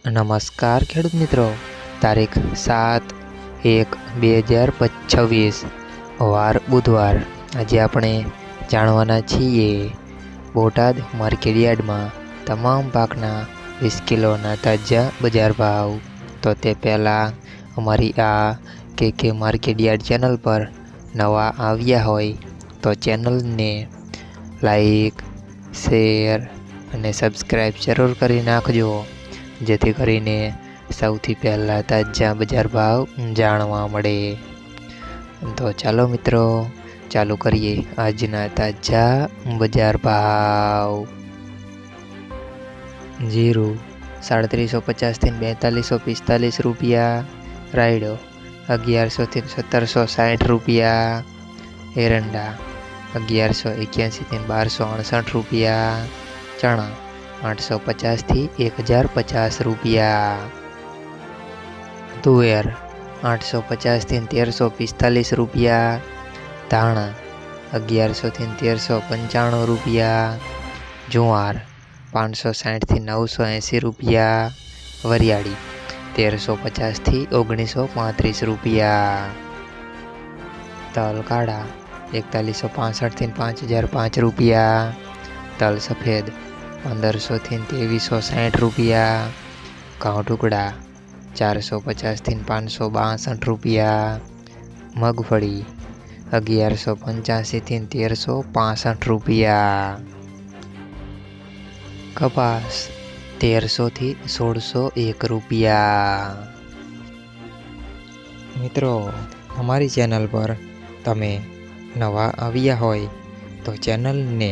નમસ્કાર ખેડૂત મિત્રો. તારીખ સાત એક બે હજાર છવ્વીસ વાર બુધવાર. આજે આપણે જાણવાના છીએ બોટાદ માર્કેટયાર્ડમાં તમામ પાકના વીસ કિલોના તાજા બજાર ભાવ. તો તે પહેલાં અમારી આ કે કે માર્કેટયાર્ડ ચેનલ પર નવા આવ્યા હોય તો ચેનલને લાઈક, શેર અને સબસ્ક્રાઈબ જરૂર કરી નાખજો. જેથી કરીને સૌથી પહેલાં તાજા બજાર ભાવ જાણવા મળે. તો ચાલો મિત્રો, ચાલુ કરીએ આજના તાજા બજાર ભાવ. જીરું સાડત્રીસો પચાસથી બેતાલીસો પિસ્તાલીસ રૂપિયા. રાયડો અગિયારસોથી સત્તરસો સાઠ રૂપિયા. એરંડા અગિયારસો એક્યાસીથી બારસો અડસઠ રૂપિયા. ચણા આઠસો પચાસથી એક હજાર પચાસ રૂપિયા તુવેર આઠસો પચાસથી તેરસો પિસ્તાલીસ રૂપિયા ધાણા અગિયારસોથી તેરસો પંચાણું રૂપિયા જુવાર પાંચસો સાઠથી નવસો એંસી રૂપિયા વરિયાળી તેરસો પચાસથી ઓગણીસો પાંત્રીસ રૂપિયા તલ કાળા એકતાલીસો પાસઠથી પાંચ હજાર પાંચ રૂપિયા તલ સફેદ પંદરસોથી ત્રેવીસો સાઠ રૂપિયા ઘઉં ટુકડા ચારસો પચાસથી પાંચસો બાસઠ રૂપિયા મગફળી અગિયારસો પંચ્યાસીથી તેરસો પાસઠ રૂપિયા કપાસ તેરસોથી સોળસો એક રૂપિયા મિત્રો અમારી ચેનલ પર તમે નવા આવ્યા હોય તો ચેનલને